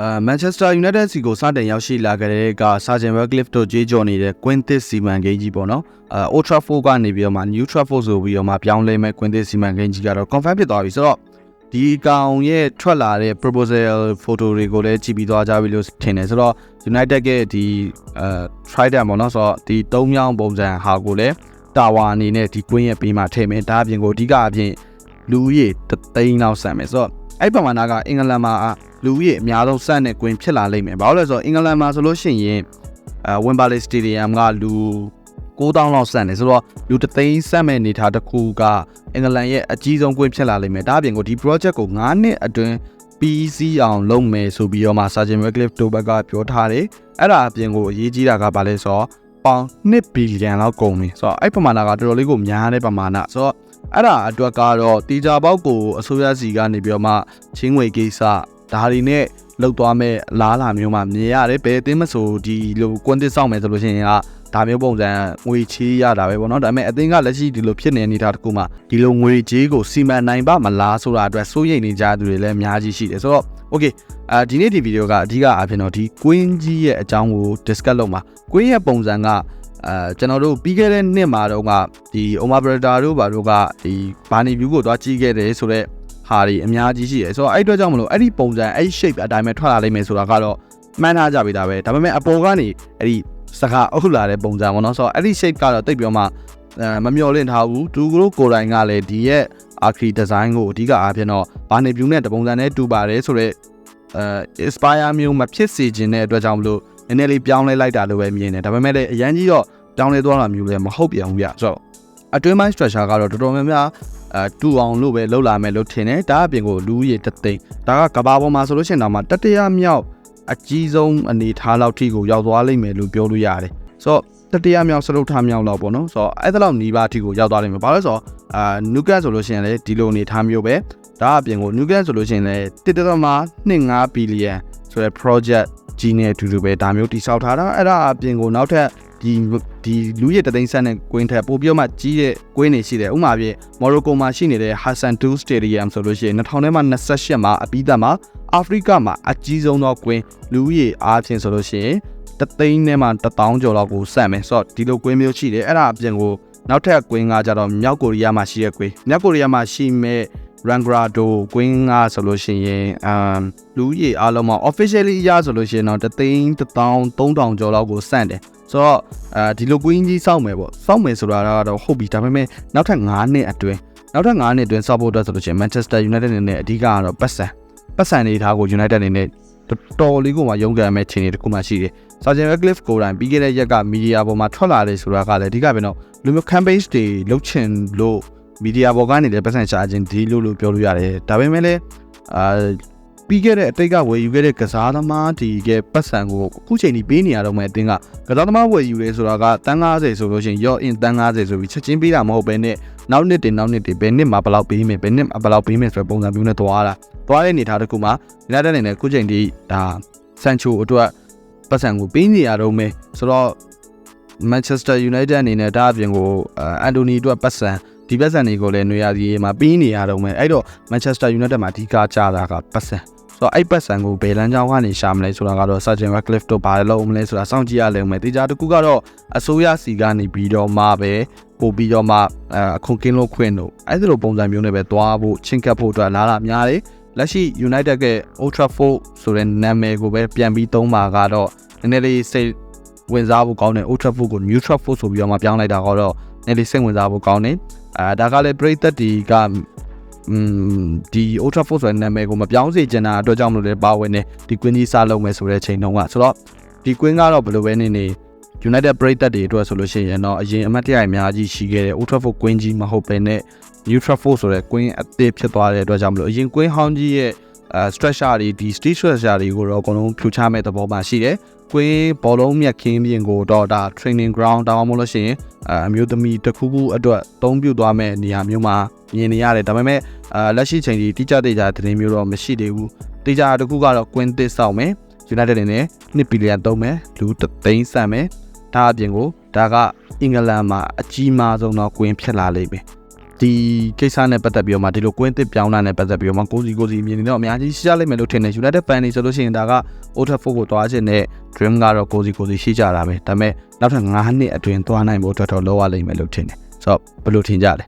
အာမန်ချက်စတာယူနိုက်တက်စီကိုစတင်ရောက်ရှိလာကြတဲ့ကဆာဂျန်ဝက်ကလစ်တို့ကြေးကြော်နေတဲ့ Quintus စီမံကိန်းကြီးပေါ့နော်အာ Old Trafford ကနေပြီးတော့မှ New Trafford ဆိုပြီးတော့မှပြောင်းလဲမဲ့ Quintus စီမံကိန်းကြီးကတော့ confirm ဖြစ်သွားပြီဆိုတော့ဒီကောင်ရဲ့ထွက်လာတဲ့ proposal photo တွေကိုလည်းကြည့်ပြီးသွားကြပြီလို့ထင်တယ်ဆိုတော့ United ရဲ့ဒီအာ Trident ပေါ့နော်ဆိုတော့ဒီ၃မြောင်းပုံစံဟာကိုလည်းတာဝါအနေနဲ့ဒီ Queen ရဲ့ပေးမှထည့်မယ်ဒါအပြင်ကိုအဓိကအပြင်လူကြီးတသိန်းလောက်ဆန်မယ်ဆိုတော့ အဲ့ပမာဏကအင်္ဂလန်မှာလူကြီးအများဆုံးစတဲ့ Queen ဖြစ်လာလိမ့်မယ်ဘာလို့လဲဆိုတော့အင်္ဂလန်မှာဆိုလို့ရှိရင်အဲ Wembley Stadium ကလူ9000လောက်ဆန်တယ်ဆိုတော့လူတသိန်းဆန့်မဲ့နေထားတစ်ခုကအင်္ဂလန်ရဲ့အကြီးဆုံး Queen ဖြစ်လာလိမ့်မယ်ဒါအပြင်ကိုဒီ project ကို9နှစ်အတွင်းပြီးစီးအောင်လုပ်မယ်ဆိုပြီးတော့မှ Sergeant Radcliffe တို့ဘက်ကပြောထားတယ်အဲ့ဒါအပြင်ကိုအရေးကြီးတာကဘာလဲဆိုတော့ပေါင်1ဘီလီယံလောက်ကုန်ပြီဆိုတော့အဲ့ပမာဏကတော်တော်လေးကိုများတဲ့ပမာဏဆိုတော့ အဲ့ဒါအတွက်ကတော့တီဂျာပေါက်ကိုအစိုးရစီကနေပြီးတော့မှချင်းငွေကိစ္စဒါတွေနဲ့လောက်သွားမဲ့လားလာမျိုးမှမြင်ရတယ်ဘယ်အသင်းမဆိုဒီလိုကွန်တစ်ဆောင်မယ်ဆိုလို့ရှိရင်ကဒါမျိုးပုံစံငွေချေးရတာပဲပေါ့နော်ဒါပေမဲ့အသင်းကလက်ရှိဒီလိုဖြစ်နေနေတာတခုမှဒီလိုငွေချေးကိုစီမံနိုင်ပါမလားဆိုတာအတွက်စိုးရိမ်နေကြသူတွေလည်းအများကြီးရှိတယ်ဆိုတော့ okay အာဒီနေ့ဒီဗီဒီယိုကအဓိကအဖြစ်တော့ဒီ Queen ကြီးရဲ့အကြောင်းကို discuss လုပ်မှာ Queen ရဲ့ပုံစံက အဲကျွန်တော်တို့ပြီးခဲ့တဲ့နှစ်မှာတော့ကဒီ Omar Brother တို့ဘာတို့ကဒီဘာနီ view ကိုသွားကြည့်ခဲ့တယ်ဆိုတော့ဟာတွေအများကြီးရှိတယ်ဆိုတော့အဲ့အတွက်ကြောင့်မလို့အဲ့ဒီပုံစံအဲ့ shape အတိုင်းပဲထွက်လာလိမ့်မယ်ဆိုတာကတော့မှန်းထားကြပြီဒါပဲဒါပေမဲ့အပေါ်ကနေအဲ့ဒီစကားအုပ်လာတဲ့ပုံစံပေါ့နော်ဆိုတော့အဲ့ဒီ shape ကတော့တိတ်ပြောမှအဲမမျော်လင့်ထားဘူးသူတို့ကိုယ်တိုင်ကလည်းဒီရဲ့ archi design ကိုအဓိကအားဖြင့်တော့ဘာနေ view နဲ့တပုံစံနဲ့တူပါတယ်ဆိုတော့အဲ inspire မျိုးမဖြစ်စေခြင်းတဲ့အတွက်ကြောင့်မလို့ နည်းနည်းလေးပြောင်းလဲလိုက်တာလို့ပဲမြင်တယ်ဒါပေမဲ့လည်းအရန်ကြီးတော့ပြောင်းလဲသွားတာမျိုးလည်းမဟုတ်ပြန်ဘူးပြဆိုတော့အတွင်းပိုင်း structure ကတော့တော်တော်များများအဲတူအောင်လို့ပဲလုပ်လာမယ်လို့ထင်တယ်ဒါအပြင်ကိုလူကြီးတသိန်းဒါကကဘာပေါ်မှာဆိုလို့ရှိရင်တော့မှတတရမြောက်အကြီးဆုံးအနေထားလောက်ထိကိုရောက်သွားလိမ့်မယ်လို့ပြောလို့ရတယ်ဆိုတော့တတိယမြောက်စရုပ်ထားမြောက်လောက်ပေါ့နော်ဆိုတော့အဲ့ဒါလောက်နီးပါးအထိကိုရောက်သွားလိမ့်မယ်ဘာလို့လဲဆိုတော့အာနုကတ်ဆိုလို့ရှိရင်လည်းဒီလိုအနေထားမျိုးပဲဒါအပြင်ကိုနုကတ်ဆိုလို့ရှိရင်လည်း1.25ဘီလီယံဆိုတဲ့ project ကြီးနဲ့အတူတူပဲဒါမျိုးတိစောက်ထားတာအဲ့ဒါအပြင်ကိုနောက်ထပ်ဒီဒီလူရည်တသိန်းဆက်နဲ့ကွင်းထက်ပိုပြီးတော့မှကြီးတဲ့ကွင်းနေရှိတယ်ဥပမာပြမော်ရိုကိုမှာရှိနေတဲ့ Hassan II Stadium ဆိုလို့ရှိရင်2000ထဲမှာ28မှာအပြီးသက်မှာအာဖရိကမှာအကြီးဆုံးသောကွင်းလူရည်အားဖြင့်ဆိုလို့ရှိရင်တသိန်းထဲမှာ1000ကျော်လောက်ကိုစက်မယ်ဆိုတော့ဒီလိုကွင်းမျိုးရှိတယ်အဲ့ဒါအပြင်ကိုနောက်ထပ်ကွင်းကကြတော့မြောက်ကိုရီးယားမှာရှိတဲ့ကွင်းမြောက်ကိုရီးယားမှာရှိမဲ့ Rangrado ကွင်းကဆိုလို့ရှိရင်အမ်လူကြီးအားလုံးမှာ officially အရဆိုလို့ရှိရင်တော့တသိန်း1000 3000ကျော်လောက်ကိုစန့်တယ်ဆိုတော့အဲဒီလိုကွင်းကြီးစောက်မယ်ပေါ့စောက်မယ်ဆိုတာကတော့ဟုတ်ပြီဒါပေမဲ့နောက်ထပ်9နှစ်အတွင်းနောက်ထပ်9နှစ်အတွင်းစောက်ဖို့အတွက်ဆိုလို့ရှိရင် Manchester United အနေနဲ့အဓိကကတော့ပတ်စံပတ်စံနေထားကို United အနေနဲ့တော်လေးကိုမှရုန်းကန်မဲ့ခြေနေတစ်ခုမှရှိတယ်။ Sergeant Radcliffe ကိုယ်တိုင်ပြီးခဲ့တဲ့ရက်ကမီဒီယာပေါ်မှာထွက်လာတယ်ဆိုတာကလည်းအဓိကပဲတော့လူမျိုး campaign တွေလုပ်ချင်လို့ မီဒီယာပေါ်ကနေလည်းပတ်စံရှာခြင်းဒီလို့လို့ပြောလို့ရတယ်ဒါပေမဲ့လည်းအာပြီးခဲ့တဲ့အတိတ်ကဝယ်ယူခဲ့တဲ့ကစားသမားဒီကပတ်စံကိုအခုချိန်ဒီပေးနေရတော့မှအတင်းကကစားသမားဝယ်ယူရဲဆိုတာကတန်း90ဆိုလို့ရှိရင်ရော့အင်တန်း90ဆိုပြီးချက်ချင်းပေးတာမဟုတ်ဘဲနဲ့နောက်နှစ်တင်နောက်နှစ်တင်ဘယ်နှစ်မှာဘယ်လောက်ပေးမယ်ဘယ်နှစ်ဘယ်လောက်ပေးမယ်ဆိုတဲ့ပုံစံမျိုးနဲ့သွားတာသွားတဲ့အနေထားတစ်ခုမှာဒီလက်တဲ့အနေနဲ့အခုချိန်ဒီဒါဆန်ချိုအတွက်ပတ်စံကိုပေးနေရတော့မယ်ဆိုတော့ Manchester United အနေနဲ့ဒါအပြင်ကိုအန်တိုနီအတွက်ပတ်စံ ဒီပတ်စံတွေကိုလည်းနွေရာသီမှာပြီးနေရတော့မယ်အဲ့တော့ Manchester United မှာအဓိကကြတာကပတ်စံဆိုတော့အဲ့ပတ်စံကိုဘယ်လမ်းကြောင်းကနေရှာမလဲဆိုတာကတော့ Sergeant Radcliffe တို့ဘာလို့မလဲဆိုတာစောင့်ကြည့်ရလိမ့်မယ်တေချာတကူကတော့အစိုးရစီကနေပြီးတော့မှပဲပို့ပြီးတော့မှအခုကင်းလို့ခွင့်တို့အဲ့ဒီလိုပုံစံမျိုးနဲ့ပဲသွားဖို့ချင်းကပ်ဖို့အတွက်လားလားများတယ်လက်ရှိ United က Old Trafford ဆိုတဲ့နာမည်ကိုပဲပြန်ပြီးသုံးပါကတော့နည်းနည်းလေးစိတ်ဝင်စားဖို့ကောင်းတယ် Old Trafford ကို New Trafford ဆိုပြီးတော့မှပြောင်းလိုက်တာကတော့နည်းနည်းစိတ်ဝင်စားဖို့ကောင်းတယ် အဲဒါကလည်းပရိသတ်ဒီကอืมဒီ Old Trafford ဆိုတဲ့နာမည်ကိုမပြောင်းစေချင်တာအတွက်ကြောင့်မလို့လည်းပါဝင်နေဒီ Queen ကြီးစားလုံးမယ်ဆိုတဲ့ချိန်တုန်းကဆိုတော့ဒီ Queen ကတော့ဘယ်လိုပဲနေနေ United ပရိသတ်တွေအတွက်ဆိုလို့ရှိရင်တော့အရင်အမတ်တရအများကြီးရှိခဲ့တဲ့ Old Trafford Queen ကြီးမဟုတ်ပဲနဲ့ New Trafford ဆိုတဲ့ Queen အသစ်ဖြစ်သွားတဲ့အတွက်ကြောင့်မလို့အရင် Queen ဟောင်းကြီးရဲ့အဲ structure တွေဒီ street structure တွေကိုတော့အကုန်လုံးဖြူချမဲ့သဘောမှရှိတယ်ကွင်းဘောလုံးမြက်ခင်းပြင်ကိုတော့ဒါ training ground တောင်းမလို့ရှိရင်အမျိုးသမီးတစ်ခုခုအတွက်သုံးပြုသွားမဲ့နေရာမျိုးမှာမြင်နေရတယ်ဒါပေမဲ့အာလက်ရှိချိန်ဒီတိကျတိကျသတင်းမျိုးတော့မရှိသေးဘူးတိကျတစ်ခုကတော့ကွင်းသစ်ဆောင်မယ် United အနေနဲ့2ဘီလီယံသုံးမယ်လူ3သိန်းဆန့်မယ်ဒါအပြင်ကိုဒါကအင်္ဂလန်မှာအကြီးမားဆုံးတော့ကွင်းဖြစ်လာလိမ့်မယ် ဒီကိစ္စနဲ့ပတ်သက်ပြီးတော့မှဒီလိုကွင်းသစ်ပြောင်းတာနဲ့ပတ်သက်ပြီးတော့မှကိုစီကိုစီမြင်နေတော့အများကြီးရှိကြလိမ့်မယ်လို့ထင်တယ် United fan တွေဆိုလို့ရှိရင်ဒါက Old Trafford ကိုသွားခြင်းနဲ့ dream ကတော့ကိုစီကိုစီရှိကြတာပဲဒါပေမဲ့နောက်ထပ်9နှစ်အတွင်းသွားနိုင်ဖို့အတွက်တော့လောရလိမ့်မယ်လို့ထင်တယ်ဆိုတော့ဘယ်လိုထင်ကြလဲ